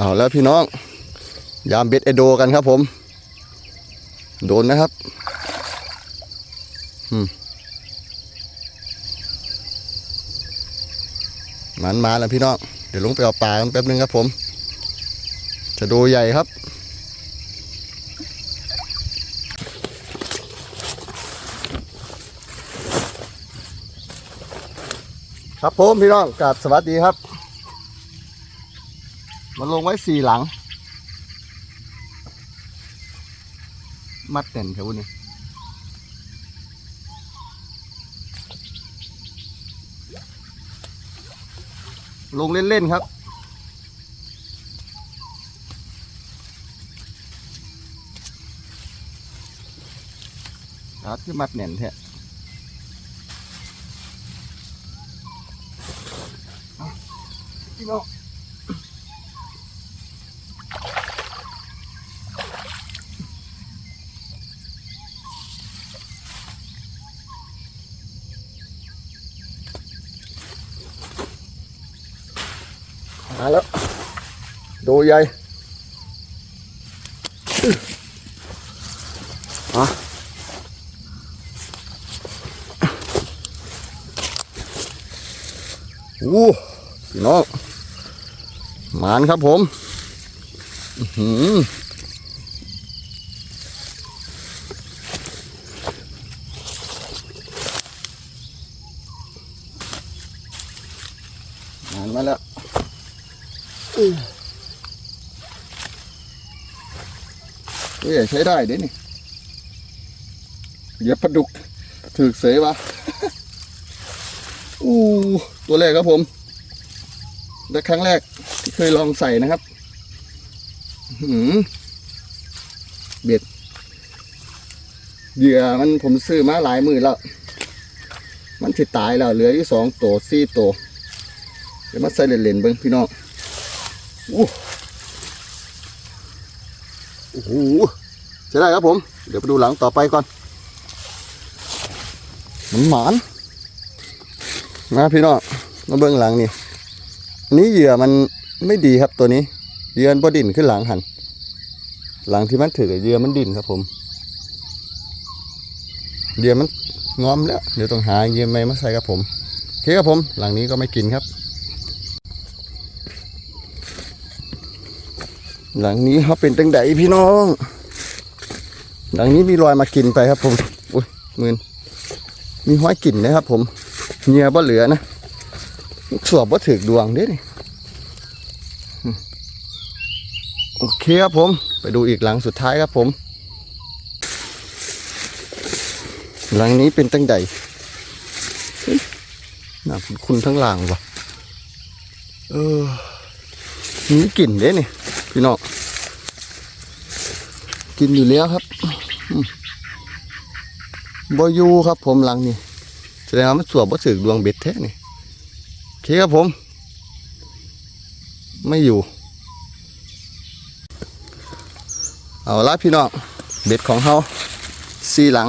เอาแล้วพี่น้อง ยามเบ็ดไอโดกันครับผม โดนนะครับมมันมาแล้วพี่น้อง เดี๋ยวลงไปเอาปลาแป๊บนึงครับผม จะโดใหญ่ครับครับผมพี่น้องกราบสวัสดีครับ มันลงไว้สี่หลัง มัดเต็นแถวนี้ลงเล่น ๆ ครับ ครับที่มัดแน่นแท้เอาพี่น้อง มาแล้วดูใหญ่อื้ออะอู้พี่น้องหมานครับผมหือหมานมาแล้ว อื้อเอ้ยใช้ได้เด้นี่เหยียบปลาดุกถือเสยวะอู้ตัวแรกครับผมและครั้งแรกที่เคยลองใส่นะครับอื้อหือเบ็ดเหยื่อมันผมซื้อมาหลายมือแล้ว มันสิตายแล้ว เหลืออยู่สองตัวสี่ตัว เดี๋ยวมาใส่เล่นๆเบิ้งพี่น้อง โอ้โหใช่ได้ครับผม เดี๋ยวไปดูหลังต่อไปก่อนมันหมานนะพี่น้องมาเบื้องหลังนี่นี้เหยื่อมันไม่ดีครับตัวนี้เยื่อนบ่ดิ่นขึ้นหลังหัน หลังที่มันถือเหยื่อมันดิ่นครับผมเหยื่อมันงอมแล้วเดี๋ยวต้องหาเหยื่อใหม่มาใส่ครับผมโอเคครับผม หลังนี้ก็ไม่กินครับ หลังนี้เขาเป็นตั้งไดพี่น้อง หลังนี้มีรอยมากินไปครับผมอุ้ยมืนมีห้อยกลิ่นนะครับ ผมเงื่อบ่เหลือนะสวบบ่ถึกดวงเด้นี่โอเคครับผม ไปดูอีกหลังสุดท้ายครับผม หลังนี้เป็นตั้งใดน่าคุณคุณทั้งหลังวะเออมีกลิ่นเด้นี่ พี่น้องกินอยู่แล้วครับบอยูครับผมหลังนี้แสดงว่ามันสวบว่าถึกดวงเบ็ดแท้นี่โอเคครับผม ไม่อยู่ เอาละพี่น้องเบ็ดของเฮาซีหลัง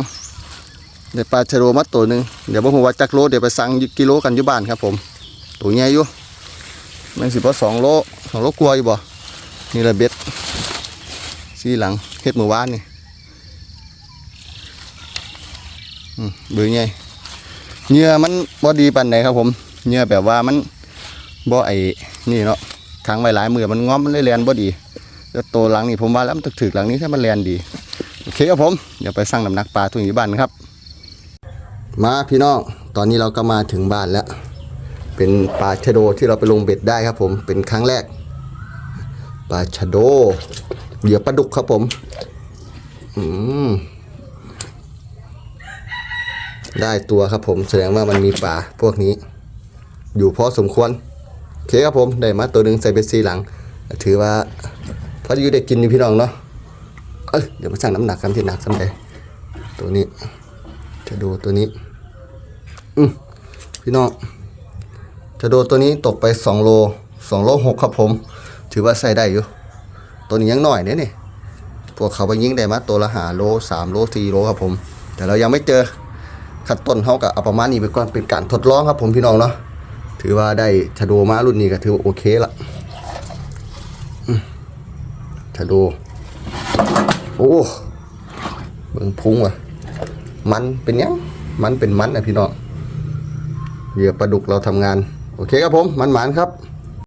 เดี๋ยวปลาชะโดมาตัวหนึ่งเดี๋ยวผมว่าจักโลเดี๋ยวไปสั่งกิโลกันอยู่บ้านครับผม ตัวใหญ่อยู่แมันสิบว่าสองโลสองโลกลัวอยู่บ่ นี่ละเบ็ดซีหลังเฮ็ดเมื่อวานนี่เบื่อไงเหงื่อมันบ่ดีปันไหนครับผมเหงื่อแบบว่ามันบ่ไอ้นี่เนาะค้างไว้หลายมือมันง้อมมันเลยแลนบ่ดีแล้วตัวหลังนี่ผมว่าแล้วมันถึกหลังนี้ถ้ามันแลนดีโอเคครับผมเดี๋ยวไปสั่งน้ำหนักปลาทุ่งอยู่บ้านครับ มาพี่น้องตอนนี้เราก็มาถึงบ้านแล้ว เป็นปลาชะโดที่เราไปลงเบ็ดได้ครับผมเป็นครั้งแรก ปลาชะโด เหยื่อปลาดุกครับผม อืมได้ตัวครับผมแสดงว่ามันมีป่าพวกนี้ อยู่พอสมควรโอเคครับผมได้มาตัวหนึ่งใส่เบ็ดซีหลัง ถือว่าพออยู่ได้กินนี่พี่น้องเนาะเอ้ยเดี๋ยวมาสั่งน้ำหนักกันที่หนักสำเร็จตัวนี้ จะดูตัวนี้ อืมพี่น้องจะดูตัวนี้ตกไปสองโลสองโลหกครับผม ถือว่าใส่ได้อยู่ ตัวนี้ยังหน่อยเนี่ยนี่พวกเขาไปยิงได้มาตัวละหาโลสามโลสี่โลครับผม แต่เรายังไม่เจอขั้นต้นเขาก็เอาประมาณนี้ไปก่อนเป็นการทดลองครับผมพี่น้องเนาะถือว่าได้ชะโดมารุ่นนี้ก็ถือว่าโอเคละชะโดโอ้เบิ่งพุงว่ะ มันเป็นยังมันเป็นมันนะพี่น้องเหยื่อปลาดุกเราทำงาน โอเคครับผมมันหมานครับ